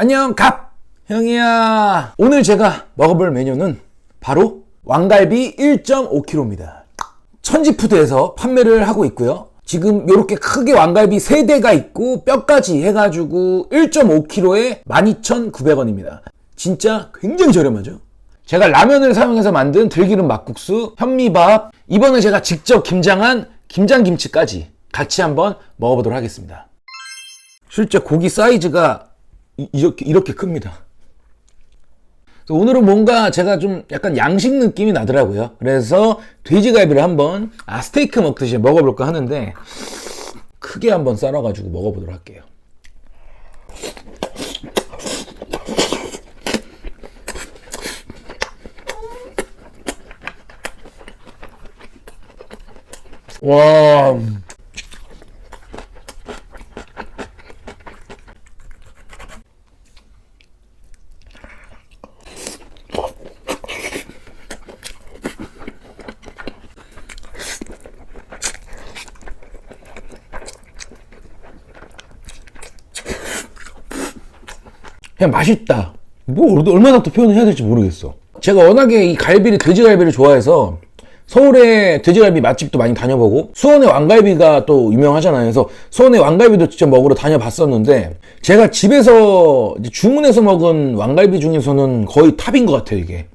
안녕 갑! 형이야. 오늘 제가 먹어볼 메뉴는 바로 왕갈비 1.5kg입니다. 천지푸드에서 판매를 하고 있고요. 지금 이렇게 크게 왕갈비 3대가 있고 뼈까지 해가지고 1.5kg에 12,900원입니다. 진짜 굉장히 저렴하죠? 제가 라면을 사용해서 만든 들기름 막국수, 현미밥 이번에 제가 직접 김장한 김장김치까지 같이 한번 먹어보도록 하겠습니다. 실제 고기 사이즈가 이- 이렇게 이렇게 큽니다. 오늘은 뭔가 제가 좀 약간 양식 느낌이 나더라고요. 그래서 돼지갈비를 한번 아 스테이크 먹듯이 먹어볼까 하는데 크게 한번 썰어가지고 먹어보도록 할게요. 와. 그냥 맛있다. 뭐 얼마나 더 표현을 해야 될지 모르겠어. 제가 워낙에 이 갈비를 돼지갈비를 좋아해서 서울에 돼지갈비 맛집도 많이 다녀보고 수원의 왕갈비가 또 유명하잖아요. 그래서 수원의 왕갈비도 직접 먹으러 다녀봤었는데 제가 집에서 주문해서 먹은 왕갈비 중에서는 거의 탑인 것 같아요. 이게.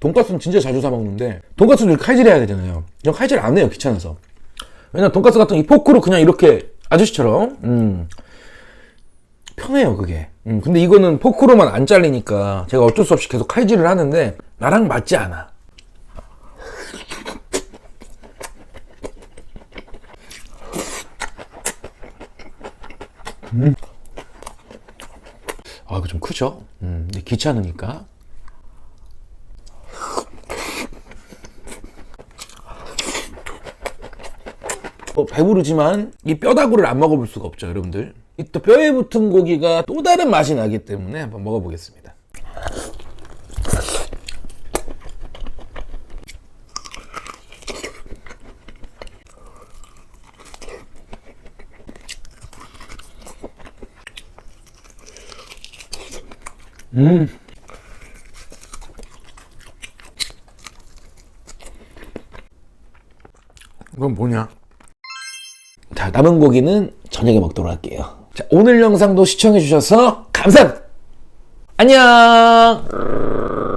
돈가스는 진짜 자주 사 먹는데 이렇게 칼질해야 되잖아요. 전 칼질 안 해요. 귀찮아서. 왜냐면 돈가스 같은 이 포크로 그냥 이렇게 아저씨처럼 음, 편해요 그게. 음, 근데 이거는 포크로만 안 잘리니까 제가 어쩔 수 없이 계속 칼질을 하는데 나랑 맞지 않아. 아, 이거 좀 크죠? 음, 근데 귀찮으니까. 어, 배부르지만 이 뼈다구를 안 먹어볼 수가 없죠, 여러분들. 이 또 뼈에 붙은 고기가 또 다른 맛이 나기 때문에 한번 먹어보겠습니다. 이건 뭐냐? 자, 남은 고기는 저녁에 먹도록 할게요. 자, 오늘 영상도 시청해주셔서 감사합니다. 안녕!